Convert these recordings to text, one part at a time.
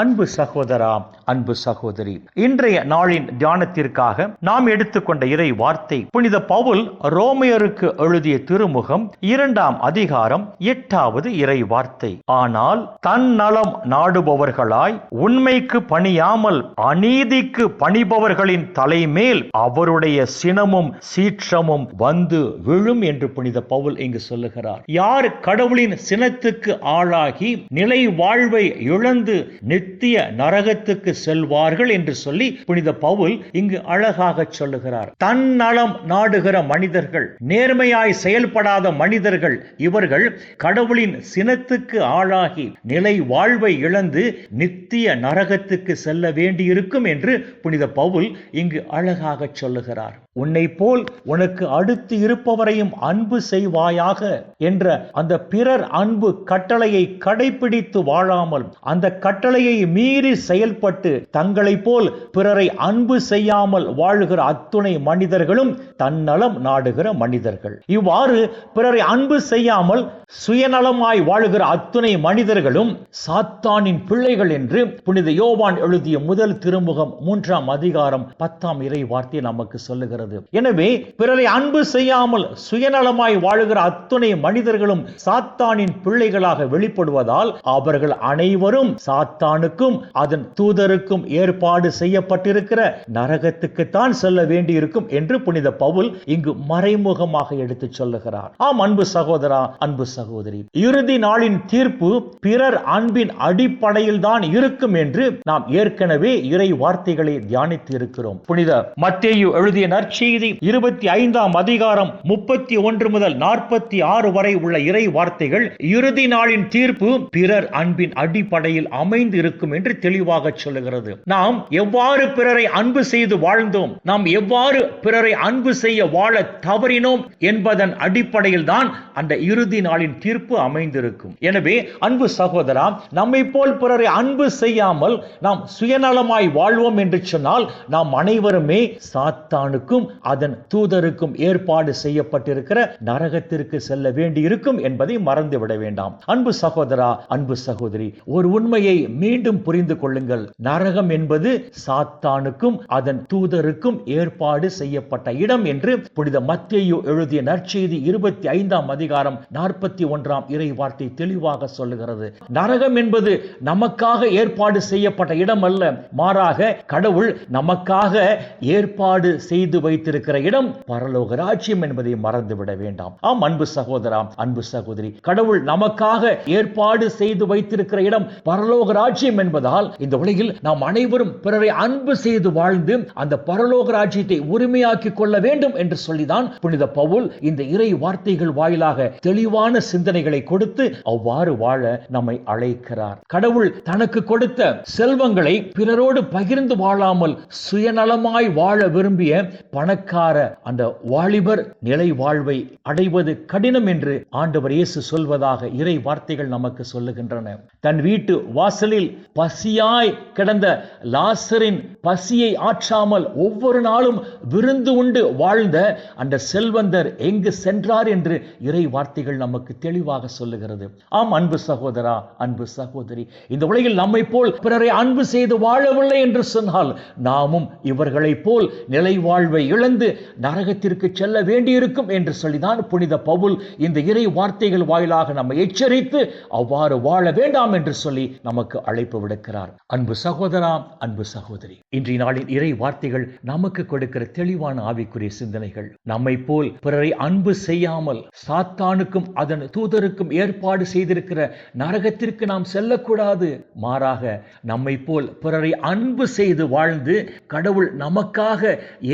அன்பு சகோதரா அன்பு சகோதரி. இன்றைய நாளின் தியானத்திற்காக நாம் எடுத்துக்கொண்ட இறை வார்த்தை புனித பவுல் ரோமையருக்கு எழுதிய திருமுகம் இரண்டாம் அதிகாரம் எட்டாவது இறை வார்த்தை. ஆனால் தன் நலம் நாடுபவர்களாய் உண்மைக்கு பணியாமல் அநீதிக்கு பணிபவர்களின் தலைமேல் அவருடைய சினமும் சீற்றமும் வந்து விழும் என்று புனித பவுல் இங்கு சொல்லுகிறார். யார் கடவுளின் சினத்துக்கு ஆளாகி நிலை வாழ்வை இழந்து நித்திய நரகத்துக்கு செல்வார்கள் என்று சொல்லி புனித பவுல் இங்கு அழகாக சொல்லுகிறார். தன்னலம் நாடுகிற மனிதர்கள் நேர்மையாய் செயல்படாத மனிதர்கள் இவர்கள் கடவுளின் சினத்துக்கு ஆளாகி நிலை வாழ்வை இழந்து நித்திய நரகத்துக்கு செல்ல வேண்டியிருக்கும் என்று புனித பவுல் இங்கு அழகாக சொல்லுகிறார். உன்னை போல் உனக்கு அடுத்து இருப்பவரையும் அன்பு செய்வாயாக என்ற அந்த பிறர் அன்பு கட்டளையை கடைபிடித்து வாழாமல் அந்த கட்டளையை மீறி செயல்பட்டு தங்களைப் போல் பிறரை அன்பு செய்யாமல் வாழுகிற அத்துணை மனிதர்களும் தன்னலம் நாடுகிற மனிதர்கள். இவ்வாறு பிறரை அன்பு செய்யாமல் சுயநலமாய் வாழுகிற அத்துணை மனிதர்களும் சாத்தானின் பிள்ளைகள் என்று புனித யோவான் எழுதிய முதல் திருமுகம் மூன்றாம் அதிகாரம் பத்தாம் இறை வார்த்தை நமக்கு சொல்லுகிறது. எனவே பிறரை அன்பு செய்யாமல் சுயநலமாய் வாழுகிற அத்துணை மனிதர்களும் சாத்தானின் பிள்ளைகளாக வெளிப்படுவதால் அவர்கள் அனைவரும் சாத்தானுக்கும் அதன் தூதருக்கும் ஏற்பாடு செய்யப்பட்டிருக்கிற நரகத்துக்குத்தான் செல்ல வேண்டியிருக்கும் என்று புனித பவுல் இங்கு மறைமுகமாக எடுத்து சொல்லுகிறார். ஆம் அன்பு சகோதரா அன்பு சகோதரி. இறுதி நாளின் தீர்ப்பு பிறர் அன்பின் அடிப்படையில் தான் இருக்கும் என்று நாம் ஏற்கனவே இறை வார்த்தைகளை தியானித்து இருக்கிறோம் புனித மத்தேயு எழுதிய நற்செய்தி இருபத்தி ஐந்தாம் அதிகாரம் முப்பத்தி ஒன்று முதல் நாற்பத்தி ஆறு வரை உள்ள இறை வார்த்தைகள் இறுதி நாளின் தீர்ப்பு பிறர் அன்பின் அடிப்படையில் அமைந்து இருக்கும் என்று தெளிவாக சொல்லுகிறது. நாம் எவ்வாறு பிறரை அன்பு செய்து வாழ்ந்தோம் நாம் எவ்வாறு பிறரை அன்பு செய்ய வாழ தவறினோம் என்பதன் அடிப்படையில் தான் அந்த இறுதி நாளின் தீர்ப்பு அமைந்திருக்கும். எனவே அன்பு சகோதரா நம்மை போல் பிறரை அன்பு செய்யாமல் நாம் சுயநலமாய் வாழ்வோம் என்று சொன்னால் நாம் அனைவருமே சாத்தானுக்கும் அதன் தூதருக்கும் ஏற்பாடு செய்யப்பட்டிருக்கிற நரகத்திற்கு செல்ல வேண்டியிருக்கும் என்பதை மறந்துவிட வேண்டாம். அன்பு சகோதரா அன்பு சகோதரி ஒரு உண்மையை மீண்டும் புரிந்து கொள்ளுங்கள். நரகம் என்பது சாத்தானுக்கும் அதன் தூதருக்கும் ஏற்பாடு செய்யப்பட்ட இடம் என்று புனித மத்தேயு எழுதிய நற்செய்தி இருபத்தி ஐந்தாம் அதிகாரம் நாற்பத்தி ஒன்றாம் இறை வார்த்தை தெளிவாக சொல்லுகிறது. நரகம் என்பது நமக்காக ஏற்பாடு செய்யப்பட்ட இடம் அல்ல மாறாக கடவுள் நமக்காக ஏற்பாடு செய்து வைத்திருக்கிற இடம் பரலோக ராஜ்யம் என்பதை மறந்துவிட வேண்டாம். ஆம் அன்பு சகோதரா அன்பு சகோதரி கடவுள் நமக்காக ஏற்பாடு செய்து வைத்திருக்கிற இடம் பரலோக ராஜ்யம் என்பதால் இந்த உலகில் நாம் அனைவரும் பிறரை அன்பு செய்து வாழ்ந்து அந்த பரலோக ராஜ்யத்தை உரிமையாக்கி கொள்ள வேண்டும் என்று சொல்லிதான் புனித பவுல் இந்த இறை வார்த்தைகள் வாயிலாக தெளிவான சிந்தனைகளை கொடுத்து அவ்வாறு வாழ நம்மை அழைக்கிறார். கடவுள் தனக்கு கொடுத்த செல்வங்களை பிறரோடு பகிர்ந்து வாழாமல் சுயநலமாய் வாழ விரும்பிய பணக்கார அந்த வாலிபர் நிலை வாழ்வை அடைவது கடினம் என்று ஆண்டவர் இயேசு சொல்வதாக இறை வார்த்தைகள் நமக்கு சொல்லுகின்றன. தன் வீட்டு வாசலில் பசியாய் கிடந்த லாசரின் பசியை ஆற்றாமல் ஒவ்வொரு நாளும் விருந்து உண்டு வாழ்ந்த அந்த செல்வந்தர் எங்கு சென்றார் என்று இறை வார்த்தைகள் நமக்கு தெளிவாக சொல்லுகிறது. ஆம் அன்பு சகோதரா அன்பு சகோதரி இந்த உலகில் நம்மை போல் பிறரை அன்பு செய்து வாழவில்லை என்று சொன்னால் நாமும் இவர்களைப் போல் நிலை வாழ்வை இழந்து நரகத்திற்கு செல்ல வேண்டியிருக்கும் என்று சொல்லிதான் புனித பவுல் இந்த இறை வார்த்தைகள் வாயிலாக நம்மை எச்சரித்து அவ்வாறு வாழ வேண்டாம் என்று சொல்லி நமக்கு அழைப்பு விடுக்கிறார். அன்பு சகோதரா அன்பு சகோதரி இன்றைய நாளின் இறை வார்த்தைகள் நமக்கு கொடுக்கிற தெளிவான ஆவிக்குரிய சிந்தனைகள். நம்மை போல் பிறரை அன்பு செய்யாமல் சாத்தானுக்கும் அதன் தூதருக்கும் ஏற்பாடு செய்திருக்கிற நரகத்திற்கு நாம் செல்லக்கூடாது. மாறாக நம்மை போல் பிறரை அன்பு செய்து வாழ்ந்து கடவுள் நமக்காக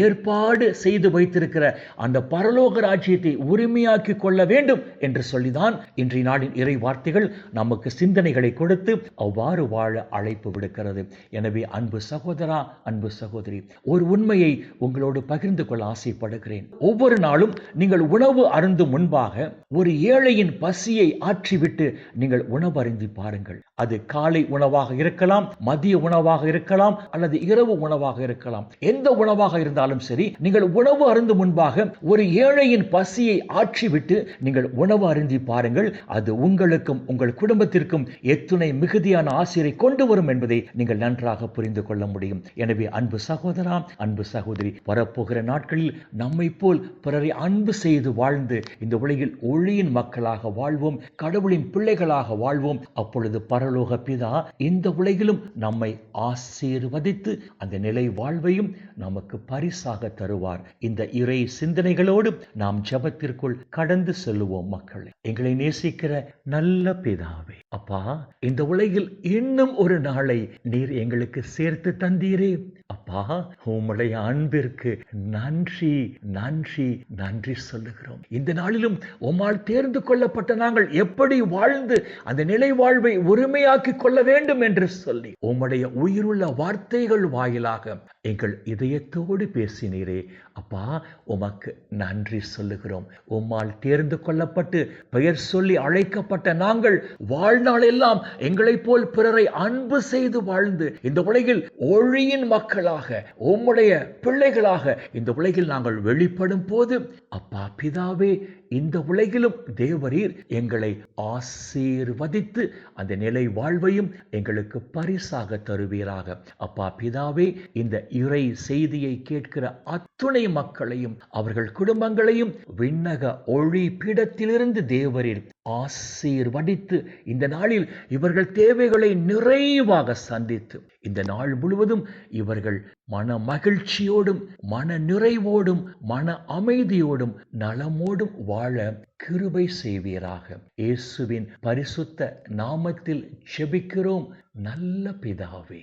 ஏற்பாடு ஏற்பாடு செய்து வைத்திருக்கிற அந்த பரலோக ராஜ்யத்தை உரிமையாக்கி கொள்ள வேண்டும் என்று சொல்லிதான் இன்றைய நாளின் இறை வார்த்தைகள் நமக்கு சிந்தனைகளை கொடுத்து அவ்வாறு வாழ அழைப்பு விடுக்கிறது. எனவே அன்பு சகோதரா அன்பு சகோதரி ஒரு உண்மையை உங்களோடு பகிர்ந்து கொள்ள ஆசைப்படுகிறேன். ஒவ்வொரு நாளும் நீங்கள் உணவு அருந்து முன்பாக ஒரு ஏழையின் பசியை ஆற்றிவிட்டு நீங்கள் உணவு அருந்தி பாருங்கள். அது காலை உணவாக இருக்கலாம் மதிய உணவாக இருக்கலாம் அல்லது இரவு உணவாக இருக்கலாம். எந்த உணவாக இருந்தாலும் சரி நீங்கள் உணவு அருந்து முன்பாக ஒரு ஏழையின் பசியை ஆற்றிவிட்டு நீங்கள் உணவு அருந்தி பாருங்கள். அது உங்களுக்கும் உங்கள் குடும்பத்திற்கும் எத்துணை மிகுதியான ஆசிரியை கொண்டு வரும் என்பதை நீங்கள் நன்றாக புரிந்து கொள்ள முடியும். எனவே அன்பு சகோதரா அன்பு சகோதரி வரப்போகிற நாட்களில் நம்மை போல் பிறரை அன்பு செய்து வாழ்ந்து இந்த உலகில் ஒளியின் மக்களாக வாழ்வோம் கடவுளின் பிள்ளைகளாக வாழ்வோம். அப்பொழுது பரலோக பிதா இந்த உலகிலும் நம்மை ஆசீர்வதித்து அந்த நிலை வாழ்வையும் நமக்கு பரிசாக தருவார். இந்த இறை சிந்தனைகளோடு நாம் ஜபத்திற்குள் கடந்து செல்லுவோம் மக்களை. எங்களை நேசிக்கிற நல்ல பிதாவே. அப்பா இந்த உலகில் இன்னும் ஒரு நாளை நீர் எங்களுக்கு சேர்த்து தந்தீரே. அப்பா உம்முடைய அன்பிற்கு நன்றி நன்றி நன்றி சொல்லுகிறோம். இந்த நாளிலும் உம்மால் தேர்ந்து கொள்ளப்பட்ட நாங்கள் எப்படி வாழ்ந்து அந்த நிலை வாழ்வை உரிமையாக்கி கொள்ள வேண்டும் என்று சொல்லி உம்முடைய உயிருள்ள வார்த்தைகள் வாயிலாக எங்கள் இதயத்தோடு பேசினீரே. அப்பா உமக்கு நன்றி சொல்லுகிறோம். உம்மால் தேர்ந்து கொள்ளப்பட்டு பெயர் சொல்லி அழைக்கப்பட்ட நாங்கள் வாழ்நாள் எல்லாம் எங்களைப் போல் பிறரை அன்பு செய்து வாழ்ந்து இந்த உலகில் ஒழியின் மக்களாக உம்முடைய பிள்ளைகளாக இந்த உலகில் நாங்கள் வெளிப்படும் போது அப்பா பிதாவே இந்த உலகிலும் தேவரீர் எங்களை ஆசீர்வதித்து அந்த நிலை வாழ்வையும் எங்களுக்கு பரிசாக தருவீராக. அப்பா பிதாவே இந்த இறை செய்தியை கேட்கிற அத்துணை மக்களையும் அவர்கள் குடும்பங்களையும் விண்ணக ஒளி பீடத்திலிருந்து தேவரில் ஆசீர்வடித்து இந்த நாளில் இவர்கள் தேவைகளை நிறைவாக சந்தித்து இந்த நாள் முழுவதும் இவர்கள் மன மகிழ்ச்சியோடும் மன நிறைவோடும் மன அமைதியோடும் நலமோடும் வாழ கிருபை செய்வீராக. இயேசுவின் பரிசுத்த நாமத்தில் செபிக்கிறோம் நல்ல பிதாவே.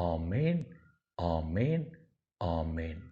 ஆமேன் ஆமேன் ஆமேன்.